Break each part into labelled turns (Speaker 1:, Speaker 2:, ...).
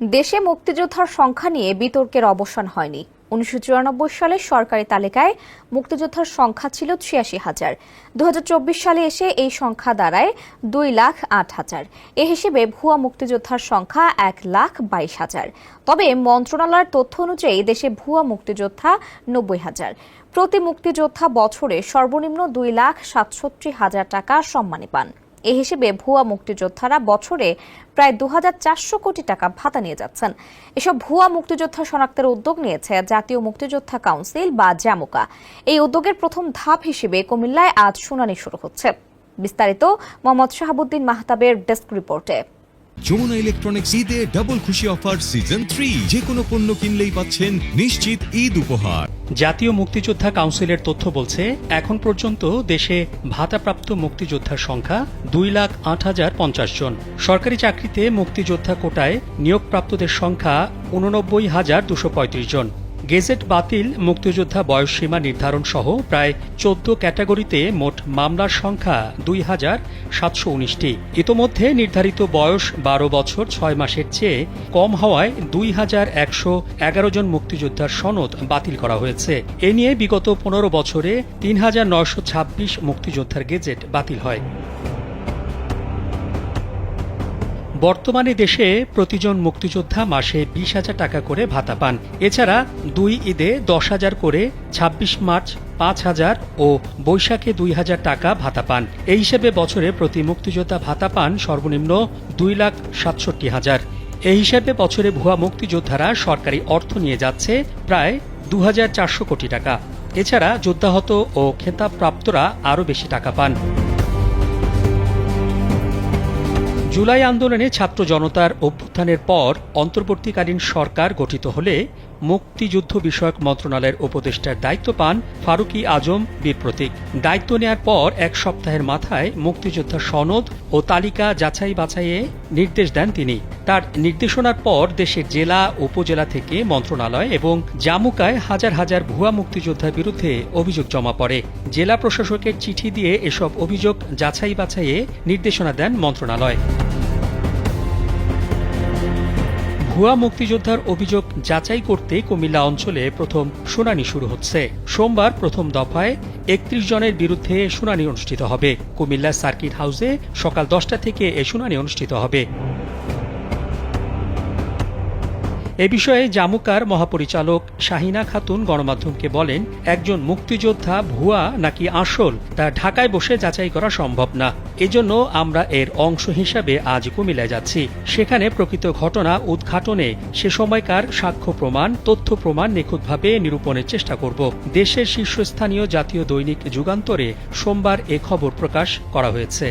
Speaker 1: দেশে মুক্তিযোদ্ধার সংখ্যা নিয়ে বিতর্কের অবসান হয়নি। উনিশশো চুরানব্বই সালে সরকারি তালিকায় মুক্তিযোদ্ধার সংখ্যা ছিল ছিয়াশি হাজার। দু সালে এসে এই সংখ্যা দাঁড়ায় দুই লাখ আট হাজার। এ হিসেবে ভুয়া মুক্তিযোদ্ধার সংখ্যা এক লাখ বাইশ হাজার। তবে মন্ত্রণালয়ের তথ্য অনুযায়ী দেশে ভুয়া মুক্তিযোদ্ধা নব্বই হাজার। প্রতি মুক্তিযোদ্ধা বছরে সর্বনিম্ন দুই লাখ সাতষট্টি হাজার টাকা সম্মানী পান। এ হিসেবে ভুয়া মুক্তিযোদ্ধারা বছরে প্রায় দু হাজার চারশো কোটি টাকা ভাতা নিয়ে যাচ্ছেন। এসব ভুয়া মুক্তিযোদ্ধা শনাক্তের উদ্যোগ নিয়েছে জাতীয় মুক্তিযোদ্ধা কাউন্সিল বা জ্যামুকা এই উদ্যোগের প্রথম ধাপ হিসেবে কুমিল্লায় আজ শুনানি শুরু হচ্ছে। বিস্তারিত মোহাম্মদ শাহাবুদ্দিন মাহতাবের ডেস্ক রিপোর্টে।
Speaker 2: যমুনা ইলেকট্রনিক্স ঈদে ডাবল খুশি অফার সিজন থ্রি যে কোনো পণ্য কিনলেই পাচ্ছেন নিশ্চিত ঈদ উপহার।
Speaker 3: জাতীয় মুক্তিযোদ্ধা কাউন্সিলের তথ্য বলছে, এখন পর্যন্ত দেশে ভাতাপ্রাপ্ত মুক্তিযোদ্ধার সংখ্যা দুই লাখ আট হাজার পঞ্চাশ জন। সরকারি চাকরিতে মুক্তিযোদ্ধা কোটায় নিয়োগপ্রাপ্তদের সংখ্যা উননব্বই হাজার দুশো পঁয়ত্রিশ জন। গেজেট বাতিল, মুক্তিযোদ্ধা বয়সসীমা নির্ধারণ সহ প্রায় চোদ্দ ক্যাটাগরিতে মোট মামলার সংখ্যা দুই হাজার সাতশো উনিশটি। ইতোমধ্যে নির্ধারিত বয়স বারো বছর ছয় মাসের চেয়ে কম হওয়ায় দুই হাজার একশো এগারো জন মুক্তিযোদ্ধার সনদ বাতিল করা হয়েছে। এ নিয়ে বিগত পনেরো বছরে তিন হাজার নয়শো ছাব্বিশ মুক্তিযোদ্ধার গেজেট বাতিল হয়। বর্তমানে দেশে প্রতিজন মুক্তিযোদ্ধা মাসে বিশ হাজার টাকা করে ভাতা পান। এছাড়া দুই ঈদে দশ হাজার করে, ছাব্বিশ মার্চ পাঁচ হাজার ও বৈশাখে দুই হাজার টাকা ভাতা পান। এই হিসেবে বছরে প্রতি মুক্তিযোদ্ধা ভাতা পান সর্বনিম্ন দুই লাখ সাতষট্টি হাজার। এই হিসেবে বছরে ভুয়া মুক্তিযোদ্ধারা সরকারি অর্থ নিয়ে যাচ্ছে প্রায় দু হাজার চারশো কোটি টাকা। এছাড়া যোদ্ধাহত ও খেতাবপ্রাপ্তরা আরও বেশি টাকা পান। জুলাই আন্দোলনে ছাত্র জনতার অভ্যুত্থানের পর অন্তর্বর্তীকালীন সরকার গঠিত হলে মুক্তিযুদ্ধ বিষয়ক মন্ত্রণালয়ের উপদেষ্টার দায়িত্ব পান ফারুকি আজম বীর প্রতীক। দায়িত্ব নেয়ার পর এক সপ্তাহের মাথায় মুক্তিযোদ্ধা সনদ ও তালিকা যাচাই বাছাইয়ে নির্দেশ দেন তিনি। তার নির্দেশনার পর দেশের জেলা, উপজেলা থেকে মন্ত্রণালয় এবং জামুকায় হাজার হাজার ভুয়া মুক্তিযোদ্ধার বিরুদ্ধে অভিযোগ জমা পড়ে। জেলা প্রশাসকের চিঠি দিয়ে এসব অভিযোগ যাচাই বাছাইয়ে নির্দেশনা দেন মন্ত্রণালয়। ভুয়া মুক্তিযোদ্ধার অভিযোগ যাচাই করতে কুমিল্লা অঞ্চলে প্রথম শুনানি শুরু হচ্ছে। সোমবার প্রথম দফায় একত্রিশ জনের বিরুদ্ধে শুনানি অনুষ্ঠিত হবে। কুমিল্লা সার্কিট হাউসে সকাল দশটা থেকে এ শুনানি অনুষ্ঠিত হবে। এ বিষয়ে জামুকার মহাপরিচালক শাহিনা খাতুন গণমাধ্যমকে বলেন, একজন মুক্তিযোদ্ধা ভুয়া নাকি আসল তা ঢাকায় বসে যাচাই করা সম্ভব না। এজন্য আমরা এর অংশ হিসাবে আজ কুমিল্লায় যাচ্ছি। সেখানে প্রকৃত ঘটনা উদ্ঘাটনে সে সময়কার সাক্ষ্য প্রমাণ, তথ্য প্রমাণ নিখুঁতভাবে নিরূপণের চেষ্টা করব। দেশের শীর্ষস্থানীয় জাতীয় দৈনিক যুগান্তরে সোমবার এ খবর প্রকাশ করা হয়েছে।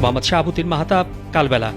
Speaker 3: মোহাম্মদ শাহাবুদ্দিন মাহাতাব, কালবেলা।